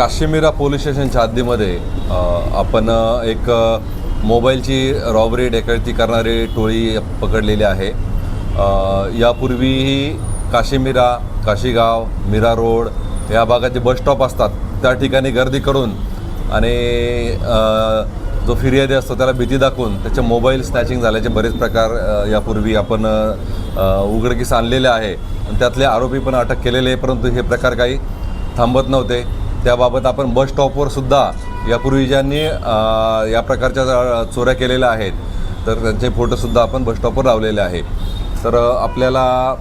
Kashmira police स्टेशनच्या हद्दीमध्ये आपण एक मोबाईलची रॉबरी डेकळती करणारी टोळी पकडलेली आहे. यापूर्वीही काशीमिरा काशीगाव मीरा रोड या भागात जे बस स्टॉप असतात. त्या ठिकाणी गर्दी करून आणि जो फिर्यादी असतो त्याला भीती दाखवून त्याचे मोबाईल स्नॅचिंग झाल्याचे बरेच प्रकार यापूर्वी आपण उघडकीस आणलेले आहे. आणि त्यातले आरोपी पण अटक केलेले आहे परंतु हे प्रकार काही थांबत नव्हते. त्याबाबत आपण बस स्टॉपवर सुद्धा यापूर्वी ज्यांनी या प्रकारच्या चोऱ्या केलेल्या आहेत तर त्यांचे फोटोसुद्धा आपण बस स्टॉपवर लावलेले आहे तर आपल्याला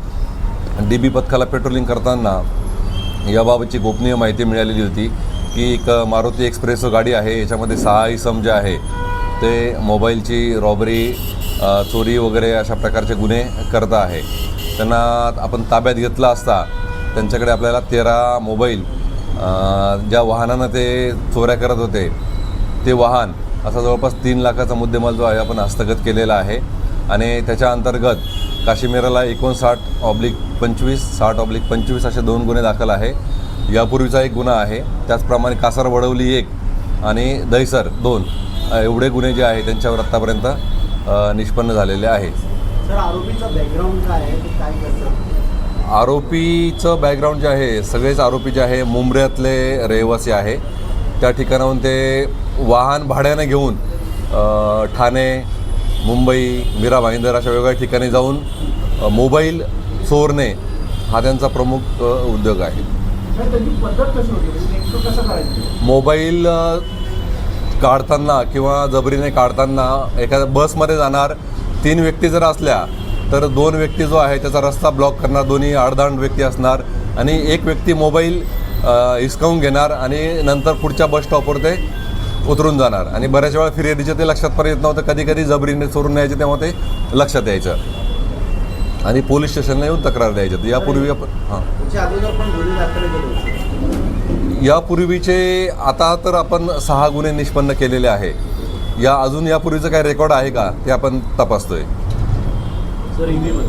डी बी पथकाला पेट्रोलिंग करताना याबाबतची गोपनीय माहिती मिळालेली होती की एक मारुती एक्सप्रेस गाडी आहे याच्यामध्ये सहा इसम जे आहे. ते मोबाईलची रॉबरी चोरी वगैरे अशा प्रकारचे गुन्हे करत आहे. त्यांना आपण ताब्यात घेतला असता त्यांच्याकडे आपल्याला तेरा मोबाईल ज्या वाहनानं ते चोऱ्या करत होते ते वाहन असा जवळपास तीन लाखाचा मुद्देमाल जो आहे आपण हस्तगत केलेला आहे. आणि त्याच्या अंतर्गत काश्मीराला एकोणसाठ ऑब्लिक पंचवीस साठ ऑब्लिक पंचवीस असे दोन गुन्हे दाखल आहे. यापूर्वीचा एक गुन्हा आहे. त्याचप्रमाणे कासार वडवली एक आणि दहिसर दोन एवढे गुन्हे जे आहे त्यांच्यावर आत्तापर्यंत निष्पन्न झालेले आहे. सर आरोपीचा बॅकग्राऊंड काय आहे? काय आरोपीचं बॅकग्राऊंड जे आहे सगळेच आरोपी जे आहे मुंबऱ्यातले रहिवासी आहे. त्या ठिकाणाहून ते वाहन भाड्याने घेऊन ठाणे मुंबई मीरा भाईंदर अशा वेगवेगळ्या ठिकाणी जाऊन मोबाईल चोरणे हा त्यांचा प्रमुख उद्योग आहे. म्हणजे मोबाईल काढताना किंवा जबरीने काढताना एखाद्या बसमध्ये जाणार तीन व्यक्ती जर असल्या तर दोन व्यक्ती जो आहे त्याचा रस्ता ब्लॉक करणार दोन्ही आडदांड व्यक्ती असणार आणि एक व्यक्ती मोबाईल हिसकावून घेणार आणि नंतर पुढच्या बस स्टॉपवर ते उतरून जाणार. आणि बऱ्याच वेळा फिर्यादीच्या ते लक्षात पण येत नव्हतं. कधी कधी जबरीने चोरून न्यायचे तेव्हा ते लक्षात यायचं. आणि पोलीस स्टेशनला येऊन तक्रार द्यायची. तर यापूर्वी आपण हां. यापूर्वीचे आता तर आपण सहा गुन्हे निष्पन्न केलेले आहे. या अजून यापूर्वीचं काय रेकॉर्ड आहे का? ते आपण तपासतोय. सर हिंदीमध्ये.